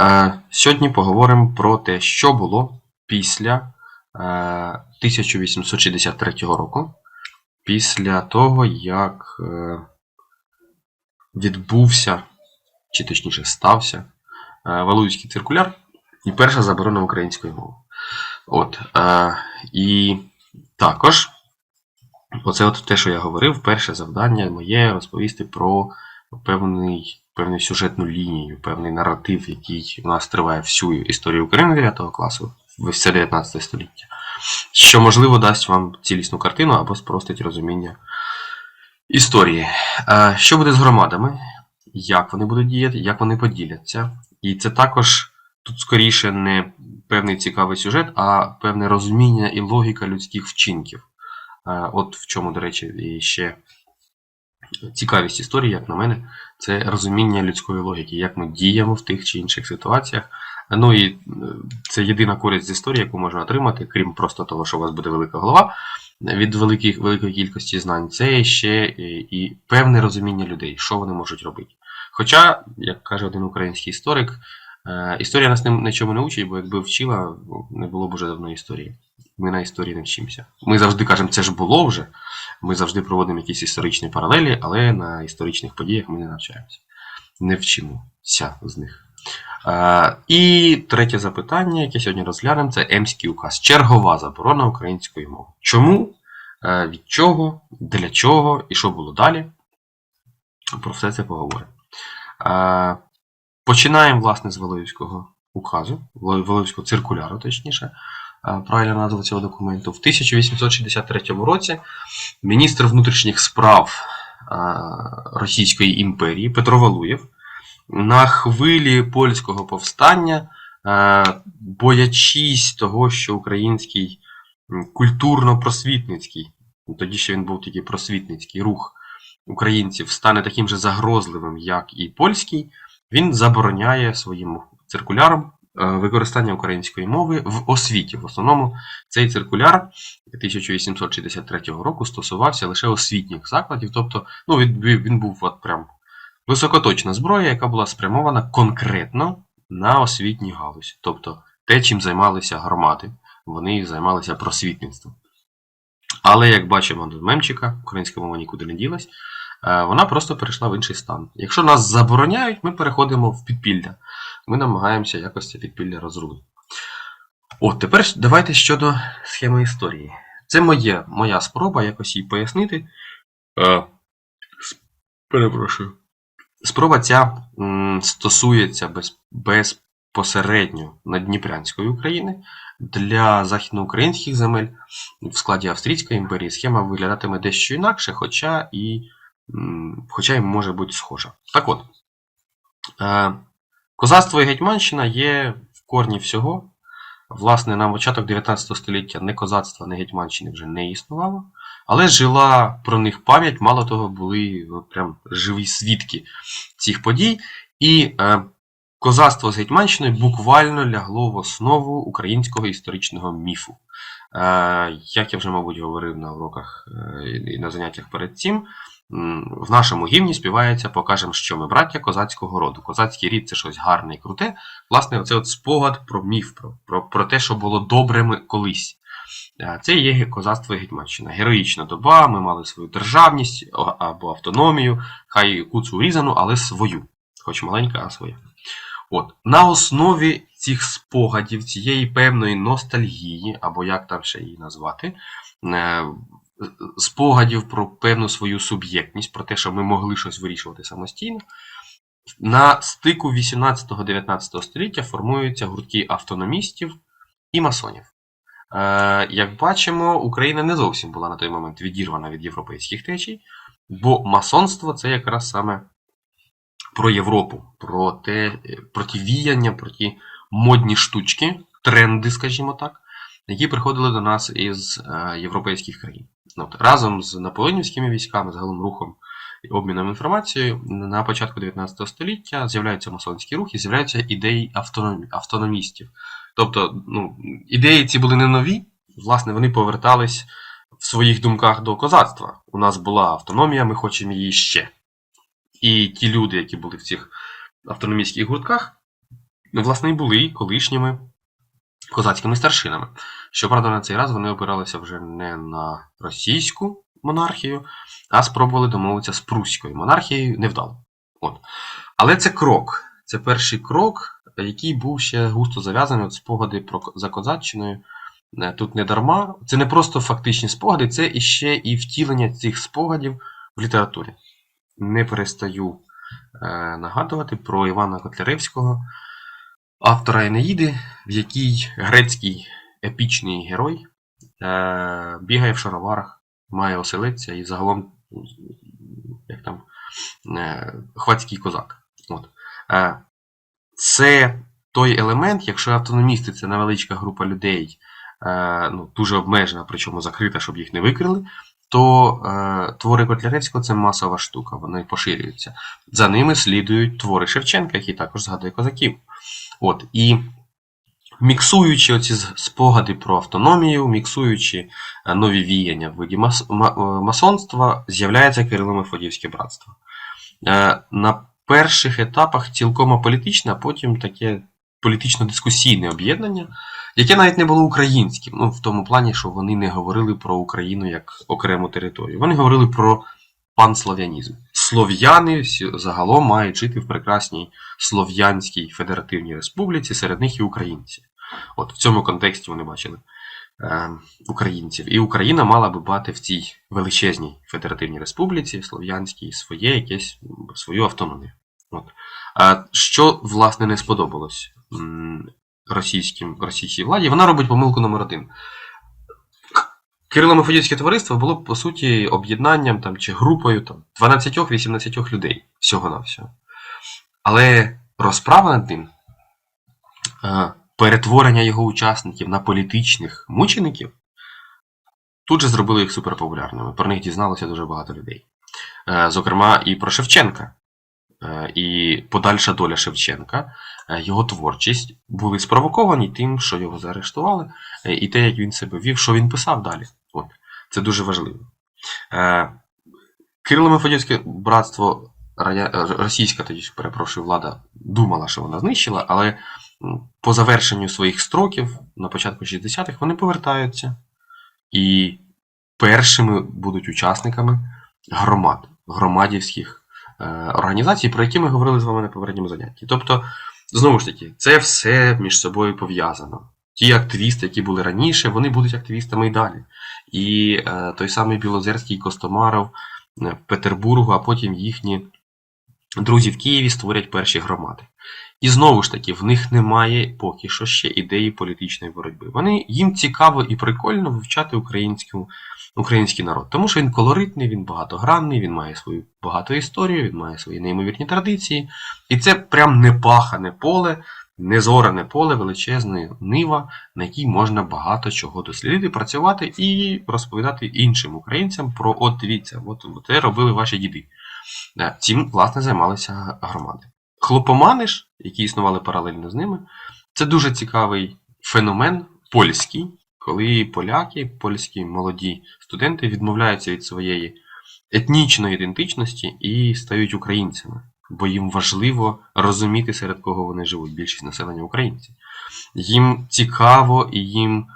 Е, Сьогодні поговоримо про те, що було після е, 1863 року, після того, як е, відбувся, чи точніше стався е, Валуївський циркуляр і перша заборона української мови. От, е, і також, оце от те, що я говорив, перше завдання моє розповісти про певний, певну сюжетну лінію, певний наратив, який у нас триває всю історію України 9 класу, все 19 століття, що, можливо, дасть вам цілісну картину або спростить розуміння історії. Е, Що буде з громадами? Як вони будуть діяти, як вони поділяться. І це також тут скоріше не певний цікавий сюжет, а певне розуміння і логіка людських вчинків. Е, От в чому, до речі, і ще цікавість історії, як на мене, це розуміння людської логіки, як ми діємо в тих чи інших ситуаціях. Ну і е, це єдина користь з історії, яку можна отримати, крім просто того, що у вас буде велика голова від великих, великої кількості знань, це ще і, і певне розуміння людей, що вони можуть робити. Хоча, як каже один український історик, е, історія нас нічому не учить, бо якби вчила, не було б уже давно історії. Ми на історії не вчимося. Ми завжди кажемо, це ж було вже. Ми завжди проводимо якісь історичні паралелі, але на історичних подіях ми не навчаємося. Не вчимося з них. Е, і третє запитання, яке сьогодні розглянемо, це Емський указ. Чергова заборона української мови. Чому? Від чого, для чого і що було далі? Про все це поговоримо. Починаємо, власне, з Воловівського указу, Воло- циркуляру, точніше, правильна назва цього документу. В 1863 році міністр внутрішніх справ е, Російської імперії Петро Валуєв на хвилі польського повстання, е, боячись того, що український культурно-просвітницький, тоді ще він був тільки просвітницький рух українців, стане таким же загрозливим, як і польський, він забороняє своїм циркуляром е, використання української мови в освіті. В основному цей циркуляр 1863 року стосувався лише освітніх закладів, тобто ну, він, був от прям високоточна зброя, яка була спрямована конкретно на освітній галузь, тобто те, чим займалися громади, вони займалися просвітництвом. Але, як бачимо з мемчика, українська мова нікуди не ділась, е, вона просто перейшла в інший стан. Якщо нас забороняють, ми переходимо в підпілля. Ми намагаємося якось це підпілля розрулити. От, тепер давайте щодо схеми історії. Це моє, моя спроба якось її пояснити. Е, перепрошую. Спроба ця м, стосується без, безпосередньо Надніпрянської України. Для західноукраїнських земель в складі Австрійської імперії схема виглядатиме дещо інакше, хоча і, м, хоча і може бути схожа. Так от, е, козацтво і Гетьманщина є в корні всього. Власне, на початок 19 століття не козацтва, не Гетьманщини вже не існувало, але жила про них пам'ять, мало того, були ну, прям живі свідки цих подій. І е, козацтво з Гетьманщиною буквально лягло в основу українського історичного міфу. Е, як я вже, мабуть, говорив на уроках е, і на заняттях перед цим, в нашому гімні співається Покажемо, що ми браття козацького роду. Козацький рід це щось гарне і круте. Власне, це от спогад про міф, про, про, про те, що було добрими колись. Е, Це є козацтво і Гетьманщина. Героїчна доба, ми мали свою державність або автономію, хай куцу урізану, але свою, хоч маленька, а своя. От, на основі цих спогадів, цієї певної ностальгії, або як там ще її назвати, е, спогадів про певну свою суб'єктність, про те, що ми могли щось вирішувати самостійно, на стику 18-19 століття формуються гуртки автономістів і масонів. Е, як бачимо, Україна не зовсім була на той момент відірвана від європейських течій, бо масонство це якраз саме про Європу, про те, е, про ті віяння, про ті модні штучки, тренди, скажімо так, які приходили до нас із е, європейських країн. Ну, От, разом з наполеонівськими військами, загалом рухом і обміном інформацією, на початку 19 століття з'являються масонські рухи, з'являються ідеї автономі, автономістів. Тобто, ну, ідеї ці були не нові, власне, вони повертались в своїх думках до козацтва. У нас була автономія, ми хочемо її ще. І ті люди, які були в цих автономістських гуртках, власне, і були колишніми козацькими старшинами. Щоправда, на цей раз вони опиралися вже не на російську монархію, а спробували домовитися з Пруською монархією невдало. От. Але це крок. Це перший крок, який був ще густо зав'язаний от спогади про за козаччиною. Е, Тут не дарма. Це не просто фактичні спогади, це іще і втілення цих спогадів в літературі. Не перестаю е, нагадувати про Івана Котляревського, автора Енеїди, в якій грецький епічний герой е, бігає в шароварах, має оселедця і загалом, як там, е, хвацький козак. От. Е, це той елемент, якщо автономісти це невеличка група людей, е, ну, дуже обмежена, причому закрита, щоб їх не викрили, то е, твори Котляревського це масова штука, вони поширюються. За ними слідують твори Шевченка, який також згадує козаків. От, і міксуючи оці спогади про автономію, міксуючи е, нові віяння в виді е, масонства, з'являється Кирило-Мефодіївське братство. Е, На перших етапах цілком аполітичне, а потім таке політично-дискусійне об'єднання, яке навіть не було українським, ну в тому плані, що вони не говорили про Україну як окрему територію. Вони говорили про панслав'янізм. Слов'яни загалом мають жити в прекрасній Слов'янській Федеративній Республіці, серед них і українці. От в цьому контексті вони бачили е, українців. І Україна мала би мати в цій величезній Федеративній Республіці Слов'янській своє якесь свою автономію. От. А що, власне, не сподобалось російським, російській владі? Вона робить помилку номер один. Кирило-Мефодіївське товариство було по суті об'єднанням там, чи групою там, 12-18 людей всього-навсього. Але розправа над ним, е, перетворення його учасників на політичних мучеників, тут же зробили їх суперпопулярними. Про них дізналося дуже багато людей. Е, Зокрема, і про Шевченка. Е, І подальша доля Шевченка, його творчість були спровоковані тим, що його заарештували, і те, як він себе вів, що він писав далі. От. Це дуже важливо. Е, Кирило-Мефодіївське братство радя- е, російська тоді перепрошую, влада думала, що вона знищила, але по завершенню своїх строків на початку 60-х вони повертаються і першими будуть учасниками громад, громадівських е, організацій, про які ми говорили з вами на попередньому занятті. Тобто, знову ж таки, це все між собою пов'язано. Ті активісти, які були раніше, вони будуть активістами і далі. І е, той самий Білозерський Костомаров е, в Петербургу, а потім їхні друзі в Києві створять перші громади. І знову ж таки, в них немає поки що ще ідеї політичної боротьби. Вони їм цікаво і прикольно вивчати українську, український народ, тому що він колоритний, він багатогранний, він має свою багату історію, він має свої неймовірні традиції. І це прям непахане поле, незоране поле, величезне нива, на якій можна багато чого дослідити, працювати і розповідати іншим українцям про от дивіться, от це робили ваші діди. Е, Цим, власне, займалися громади. Хлопомани ж, які існували паралельно з ними, це дуже цікавий феномен польський, коли поляки, польські молоді студенти відмовляються від своєї етнічної ідентичності і стають українцями, бо їм важливо розуміти, серед кого вони живуть, більшість населення українці. Їм цікаво і їм,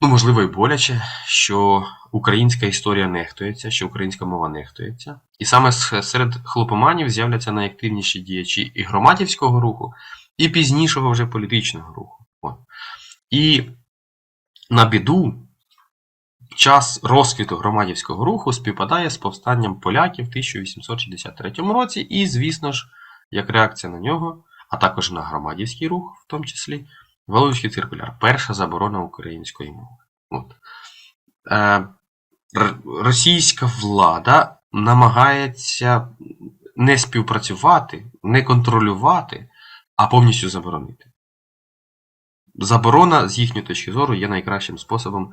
ну, можливо, і боляче, що українська історія нехтується, що українська мова нехтується. І саме серед хлопоманів з'являться найактивніші діячі і громадівського руху, і пізнішого вже політичного руху. От. І на біду, час розквіту громадівського руху співпадає з повстанням поляків в 1863 році, і, звісно ж, як реакція на нього, а також на громадівський рух, в тому числі, Валуївський циркуляр, перша заборона української мови. От. Е, російська влада намагається не співпрацювати, не контролювати, а повністю заборонити. Заборона, з їхньої точки зору, є найкращим способом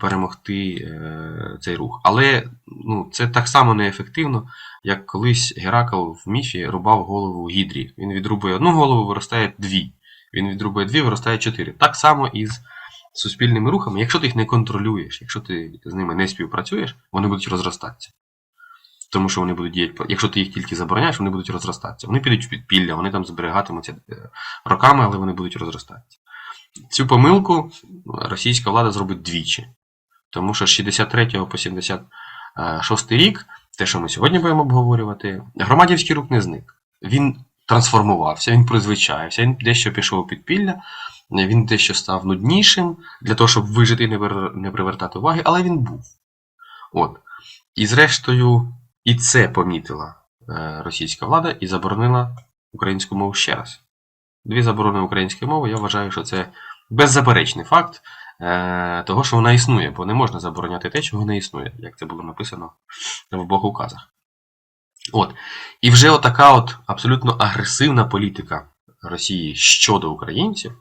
перемогти е, цей рух. Але ну, це так само неефективно, як колись Геракл в міфі рубав голову Гідрі. Він відрубує одну голову, виростає дві. Він відрубує дві, виростає чотири. Так само і з суспільними рухами. Якщо ти їх не контролюєш, якщо ти з ними не співпрацюєш, вони будуть розростатися. тому що вони будуть діяти, якщо ти їх тільки забороняєш, вони будуть розростатися. Вони підуть в підпілля, вони там зберігатимуться е, роками, але вони будуть розростатися. Цю помилку російська влада зробить двічі. Тому що з 63 по 76 рік, те, що ми сьогодні будемо обговорювати, громадівський рух не зник. Він трансформувався, він призвичаєвся, він дещо пішов у підпілля, він дещо став нуднішим для того, щоб вижити і не привертати уваги, але він був. От. І зрештою, і це помітила е, російська влада і заборонила українську мову ще раз. Дві заборони української мови, я вважаю, що це беззаперечний факт е, того, що вона існує, бо не можна забороняти те, чого не існує, як це було написано в обох указах. От. І вже отака от абсолютно агресивна політика Росії щодо українців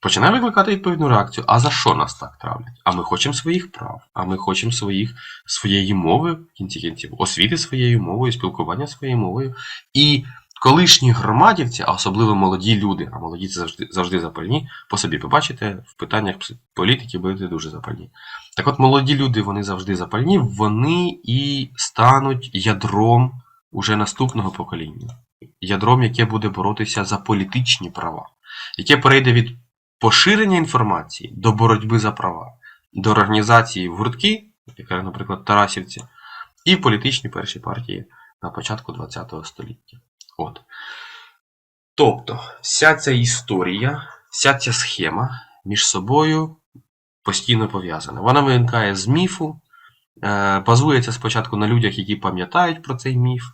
починає викликати відповідну реакцію. А за що нас так травлять? А ми хочемо своїх прав, а ми хочемо своїх, своєї мови, в кінці кінців, освіти своєю мовою, спілкування своєю мовою. І колишні громадівці, а особливо молоді люди, а молоді це завжди, завжди запальні, по собі побачите, в питаннях політики будете дуже запальні. Так от, молоді люди, вони завжди запальні, вони і стануть ядром уже наступного покоління. Ядром, яке буде боротися за політичні права, яке перейде від поширення інформації до боротьби за права, до організації в гуртки, яка, наприклад, Тарасівці, і політичні перші партії на початку ХХ століття. От. Тобто, вся ця історія, вся ця схема між собою постійно пов'язана. Вона виникає з міфу, е, базується спочатку на людях, які пам'ятають про цей міф,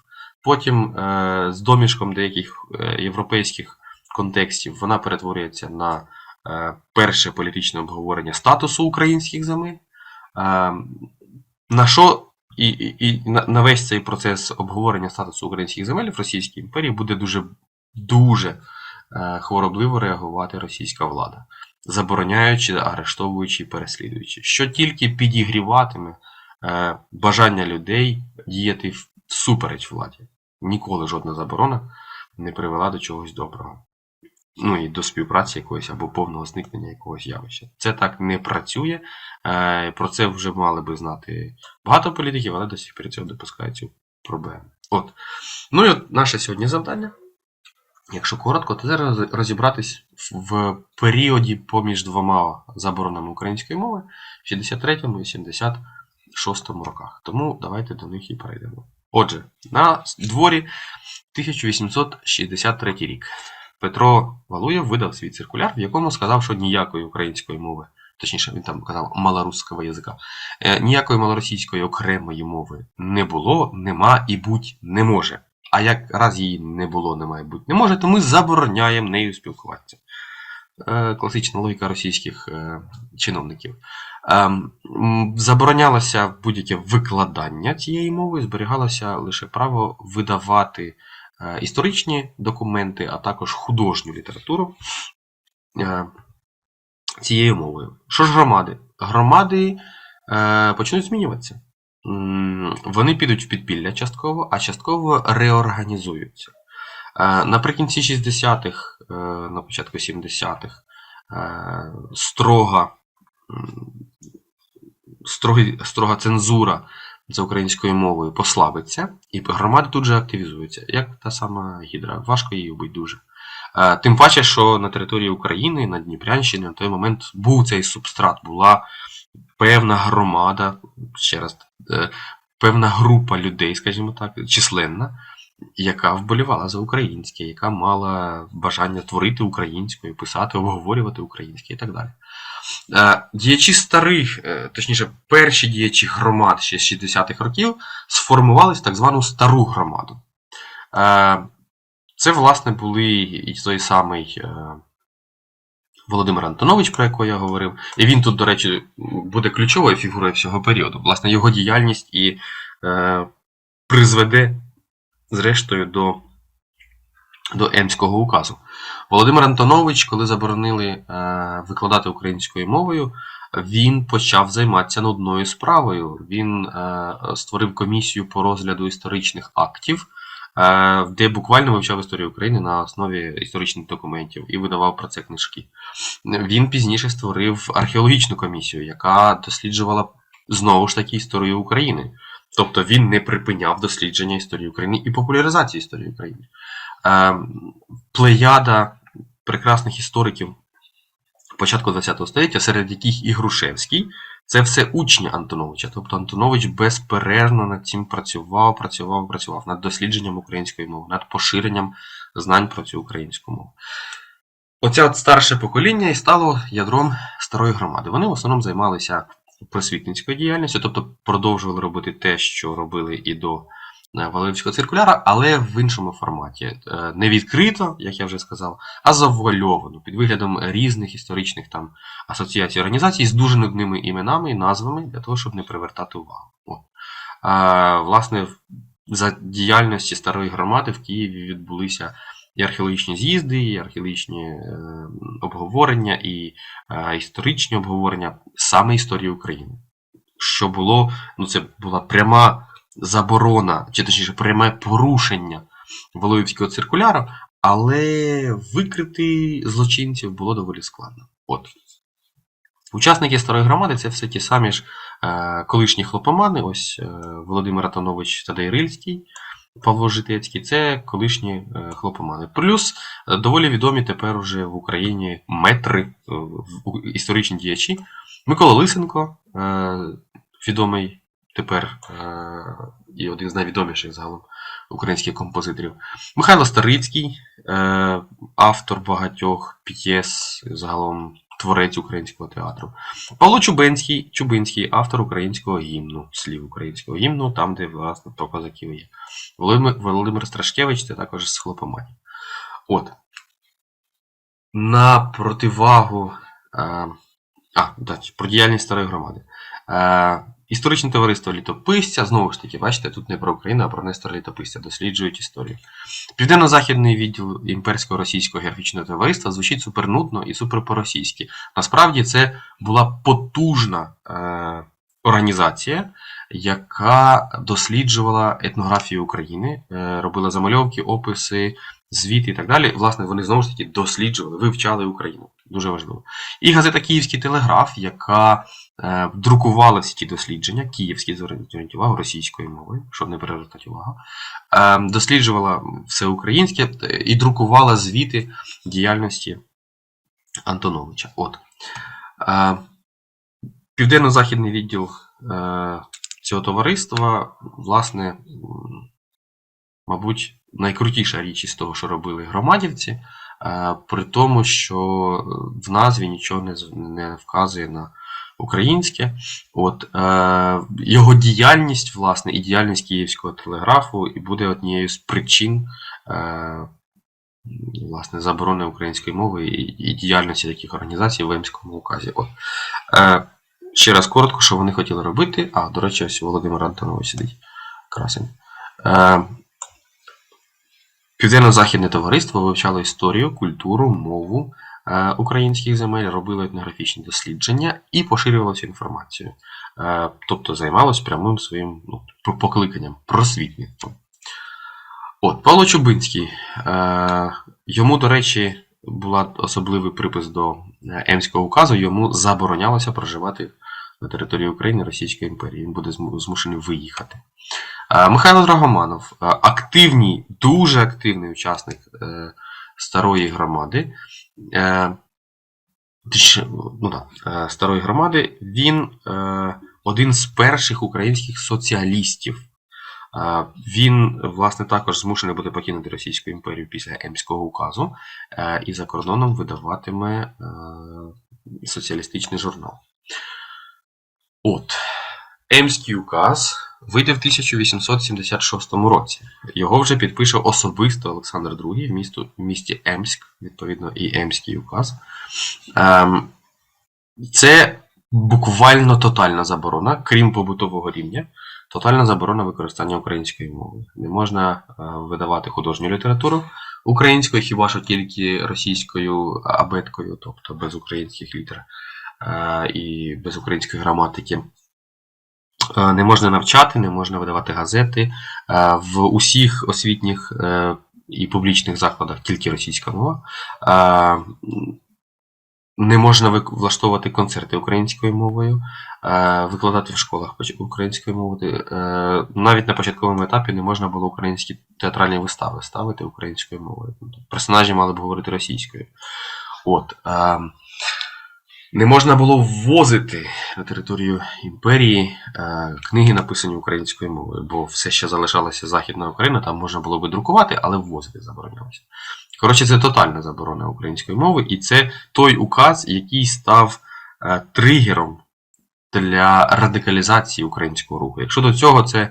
потім е, з домішком деяких е, європейських контекстів вона перетворюється на перше політичне обговорення статусу українських земель. Е, на що і, і, і на, на весь цей процес обговорення статусу українських земель в Російській імперії буде дуже, дуже е, хворобливо реагувати російська влада, забороняючи, арештовуючи і переслідуючи, що тільки підігріватиме е, бажання людей діяти всупереч владі. Ніколи жодна заборона не привела до чогось доброго. Ну і до співпраці якоїсь або повного зникнення якогось явища. Це так не працює. Е, Про це вже мали би знати багато політиків, але до сих пір цього допускають цю проблему. От. Ну і от наше сьогодні завдання. Якщо коротко, то зараз розібратись в періоді поміж двома заборонами української мови в 63-му і 76-му роках. Тому давайте до них і перейдемо. Отже, на дворі 1863 рік Петро Валуєв видав свій циркуляр, в якому сказав, що ніякої української мови, точніше, він там казав малорусского язика, е, ніякої малоросійської окремої мови не було, нема і бути не може. А як раз її не було, немає бути не може, то ми забороняємо нею спілкуватися. Е, Класична логіка російських е, чиновників. Ем, Заборонялося будь-яке викладання цієї мови, зберігалося лише право видавати історичні документи, а також художню літературу е, цією мовою. Що ж громади? Громади е, почнуть змінюватися. Вони підуть в підпілля частково, а частково реорганізуються. Е, Наприкінці 60-х, е, на початку 70-х, е, строга, строга цензура за українською мовою послабиться, і громади тут же активізуються, як та сама гідра. Важко її вбити дуже. Е, Тим паче, що на території України, на Дніпрянщині, на той момент був цей субстрат, була певна громада, ще раз, е, певна група людей, скажімо так, численна, яка вболівала за українське, яка мала бажання творити українською, писати, обговорювати українське і так далі. Е, Діячі старих, е, точніше, перші діячі громад ще з 60-х років сформувались так звану стару громаду. Е, Це, власне, були і той самий Володимир Антонович, про якого я говорив. І він тут, до речі, буде ключовою фігурою всього періоду. Власне, його діяльність і призведе, зрештою, до, до Емського указу. Володимир Антонович, коли заборонили е, викладати українською мовою, він почав займатися нудною справою. Він е, створив комісію по розгляду історичних актів, е, де буквально вивчав історію України на основі історичних документів і видавав про це книжки. Він пізніше створив археологічну комісію, яка досліджувала знову ж таки історію України. Тобто він не припиняв дослідження історії України і популяризації історії України. Е, Плеяда прекрасних істориків початку ХХ століття, серед яких і Грушевський, це все учні Антоновича. Тобто Антонович безперервно над цим працював, працював, працював над дослідженням української мови, над поширенням знань про цю українську мову. Оце от старше покоління і стало ядром старої громади. Вони в основному займалися просвітницькою діяльністю, тобто продовжували робити те, що робили і до Валерівського циркуляра, але в іншому форматі. Е, Не відкрито, як я вже сказав, а завуальовано, під виглядом різних історичних там асоціацій організацій з дуже нудними іменами і назвами для того, щоб не привертати увагу. А, власне, за діяльності старої громади в Києві відбулися і археологічні з'їзди, і археологічні е, обговорення, і е, історичні обговорення саме історії України. Що було, ну це була пряма заборона, чи точніше пряме порушення Волоївського циркуляра, але викрити злочинців було доволі складно. От. Учасники старої громади це все ті самі ж е, колишні хлопомани, ось е, Володимир Антонович Тадей Рильський, Павло Житецький, це колишні е, хлопомани. Плюс е, доволі відомі тепер уже в Україні метри, е, в- історичні діячі. Микола Лисенко, е, відомий тепер е, і один з найвідоміших загалом українських композиторів. Михайло Старицький, е, автор багатьох п'єс, загалом творець українського театру. Павло Чубинський, Чубинський, автор українського гімну, слів українського гімну, там, де власне про козаків є. Володимир, Страшкевич це також з хлопоманів. От. На противагу. Е, а, да, про діяльність старої громади. Історичне товариство літописця, знову ж таки, бачите, тут не про Україну, а про Нестора Літописця, досліджують історію. Південно-західний відділ імперського російського географічного товариства звучить супернутно і супер по-російськи. Насправді це була потужна е, організація, яка досліджувала етнографію України, е, робила замальовки, описи, звіти і так далі. Власне, вони знову ж таки досліджували, вивчали Україну. Дуже важливо. І газета Київський телеграф, яка е, друкувала всі ті дослідження, київські зверніть увагу російською мовою, щоб не перевертати увагу, е, досліджувала все українське е, і друкувала звіти діяльності Антоновича. От. Е, Південно-західний відділ е, цього товариства, власне, мабуть, найкрутіша річ із того, що робили громадівці, при тому, що в назві нічого не, не вказує на українське. От, е, його діяльність, власне, і діяльність Київського телеграфу і буде однією з причин е, власне, заборони української мови і, і діяльності таких організацій в Емському указі. От. Е, ще раз коротко, що вони хотіли робити. А, до речі, ось Володимир Антонович сидить. Красень. Е, Південно-Західне товариство вивчало історію, культуру, мову е, українських земель, робило етнографічні дослідження і поширювало цю інформацію. Е, тобто займалось прямим своїм ну, покликанням, просвітництвом. От, Павло Чубинський. Е, йому, до речі, була особливий припис до е, Емського указу, йому заборонялося проживати на території України Російської імперії. Він буде змушений виїхати. Е, Михайло Драгоманов, е, активний, дуже активний учасник е, старої громади. Ну, да, старої громади, він один з перших українських соціалістів. Він, власне, також змушений буде покинути Російську імперію після Емського указу і за кордоном видаватиме соціалістичний журнал. От. Емський указ вийде в 1876 році. Його вже підпише особисто Олександр II в, місто, в місті Емськ, відповідно, і Емський указ. Ем, це буквально тотальна заборона, крім побутового рівня, тотальна заборона використання української мови. Не можна е, видавати художню літературу українською, хіба що тільки російською абеткою, тобто без українських літер е, і без української граматики. Е, Не можна навчати, не можна видавати газети. Е, В усіх освітніх е, і публічних закладах тільки російська мова. Не можна влаштовувати концерти українською мовою, викладати в школах українською мовою. Навіть на початковому етапі не можна було українські театральні вистави ставити українською мовою. Персонажі мали б говорити російською. От. Не можна було ввозити на територію імперії е, книги, написані українською мовою, бо все ще залишалася Західна Україна, там можна було би друкувати, але ввозити заборонялося. Коротше, це тотальна заборона української мови, і це той указ, який став е, тригером для радикалізації українського руху. Якщо до цього це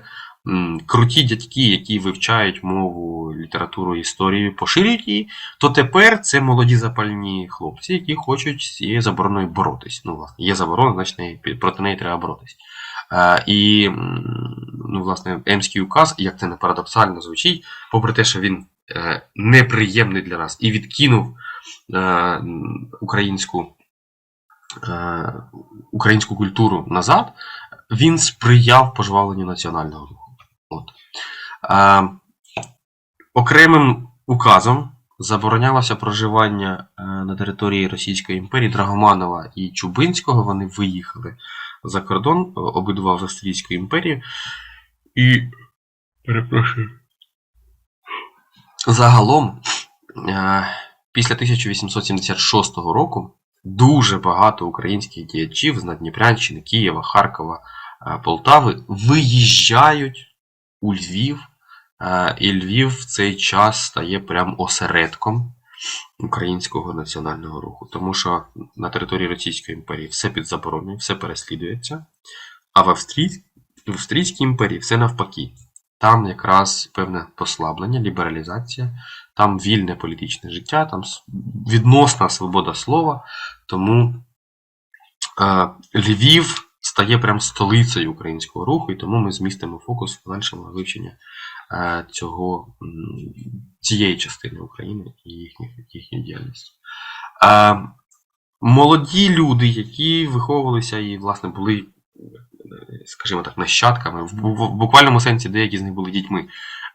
круті дядьки, які вивчають мову, літературу, історію, поширюють її, то тепер це молоді запальні хлопці, які хочуть з цією забороною боротись. Ну, власне, є заборона, значить проти неї треба боротись. Е, і, ну, власне, Емський указ, як це не парадоксально звучить, попри те, що він е, неприємний для нас і відкинув е, українську, е, українську культуру назад, він сприяв пожвавленню національного руху. От. Е, окремим указом заборонялося проживання е, на території Російської імперії Драгоманова і Чубинського. Вони виїхали за кордон, о- обидва в Австрійську імперію. І. Перепрошую. Загалом, е, після 1876 року дуже багато українських діячів з Надніпрянщини, Києва, Харкова, е, Полтави виїжджають у Львів, е, і Львів в цей час стає прям осередком українського національного руху, тому що на території Російської імперії все під забороною, все переслідується, а в Австрій- в Австрійській імперії все навпаки. Там якраз певне послаблення, лібералізація, там вільне політичне життя, там відносна свобода слова. Тому е, Львів стає прям столицею українського руху, і тому ми змістимо фокус в подальшому вивчення цього, цієї частини України і їхніх, їхньої діяльності. Е, молоді люди, які виховувалися і, власне, були, е, скажімо так, нащадками, в, буквальному сенсі деякі з них були дітьми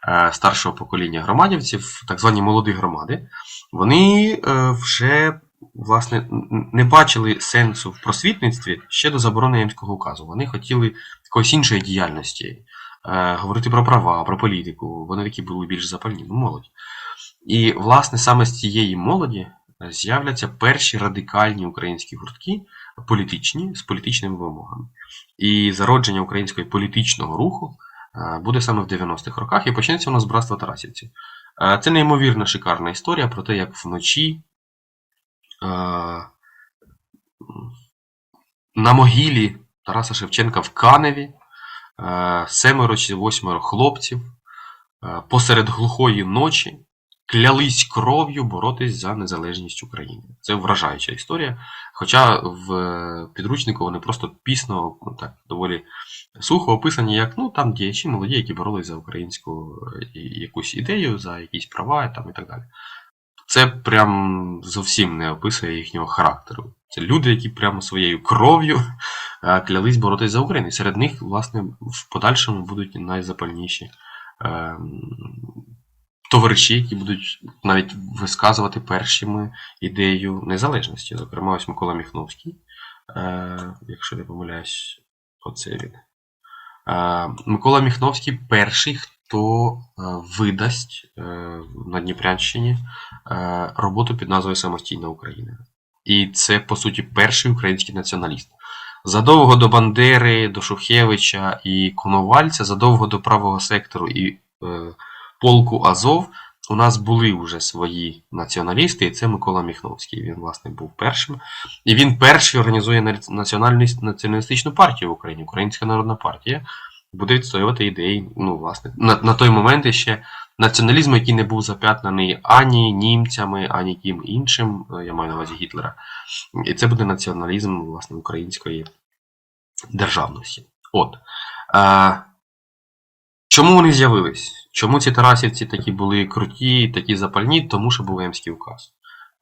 е, старшого покоління громадівців, так звані молоді громади, вони е, вже власне не бачили сенсу в просвітництві ще до заборони Ємського указу. Вони хотіли якоїсь іншої діяльності, е, говорити про права, про політику. Вони такі були більш запальні, ну, молодь. І, власне, саме з цієї молоді е, з'являться перші радикальні українські гуртки, політичні, з політичними вимогами. І зародження українського політичного руху е, буде саме в 90-х роках, і почнеться нас з братства Тарасівців. Е, Це неймовірно шикарна історія про те, як вночі е, на могилі Тараса Шевченка в Каневі е, семеро чи восьмеро хлопців е, посеред глухої ночі клялись кров'ю боротись за незалежність України. Це вражаюча історія. Хоча в е, підручнику вони просто пісно, ну, так, доволі сухо описані, як ну, там діячі молоді, які боролись за українську е, якусь ідею, за якісь права там, і так далі. Це прям зовсім не описує їхнього характеру. Це люди, які прямо своєю кров'ю е, клялись боротись за Україну. І серед них, власне, в подальшому будуть найзапальніші е, товариші, які будуть навіть висказувати першими ідею незалежності. Зокрема, ось Микола Міхновський, е, якщо не помиляюсь, оце він. Е, Микола Міхновський перший, хто е, видасть на Дніпрянщині роботу під назвою Самостійна Україна. І це, по суті, перший український націоналіст. Задовго до Бандери, до Шухевича і Коновальця, задовго до правого сектору і е, полку Азов, у нас були вже свої націоналісти, і це Микола Міхновський. Він, власне, був першим. І він перший організує націоналістичну партію в Україні, Українська Народна партія. Буде відстоювати ідеї, ну, власне, на, на той момент ще націоналізм, який не був зап'ятнаний ані німцями, ані ким іншим, е, я маю на увазі Гітлера. І це буде націоналізм власне української державності. От. Е, чому вони з'явились? Чому ці Тарасівці такі були круті, такі запальні? Тому що був Емський указ.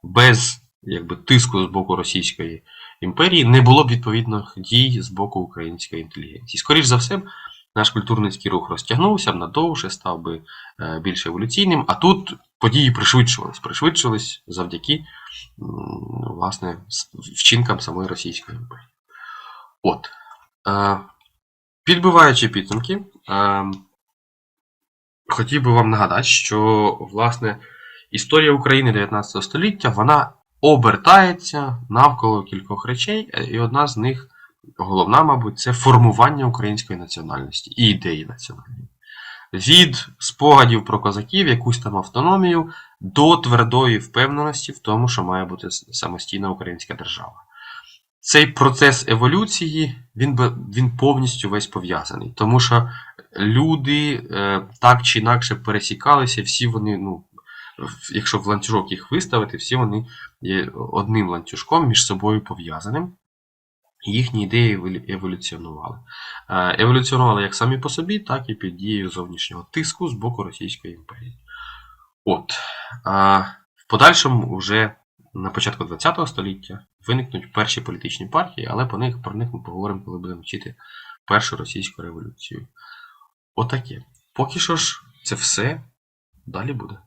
Без якби, тиску з боку Російської імперії не було б відповідних дій з боку української інтелігенції. Скоріше за все, наш культурницький рух розтягнувся б надовше, став би е, більш еволюційним, а тут події пришвидшувались, пришвидшились завдяки власне вчинкам самої Російської імперії. От. Е, підбиваючи підсумки, е, хотів би вам нагадати, що власне історія України 19 століття вона обертається навколо кількох речей, і одна з них, головна, мабуть, це формування української національності і ідеї національної. Від спогадів про козаків, якусь там автономію, до твердої впевненості в тому, що має бути самостійна українська держава. Цей процес еволюції він, він повністю весь пов'язаний, тому що люди е, так чи інакше пересікалися, всі вони, ну, якщо в ланцюжок їх виставити, всі вони є одним ланцюжком між собою пов'язаним. Їхні ідеї еволюціонували. Е, Еволюціонували як самі по собі, так і під дією зовнішнього тиску з боку Російської імперії. От. В подальшому, вже на початку ХХ століття, виникнуть перші політичні партії, але по них, про них ми поговоримо, коли будемо вчити першу російську революцію. Отаке. Поки що ж, це все. Далі буде.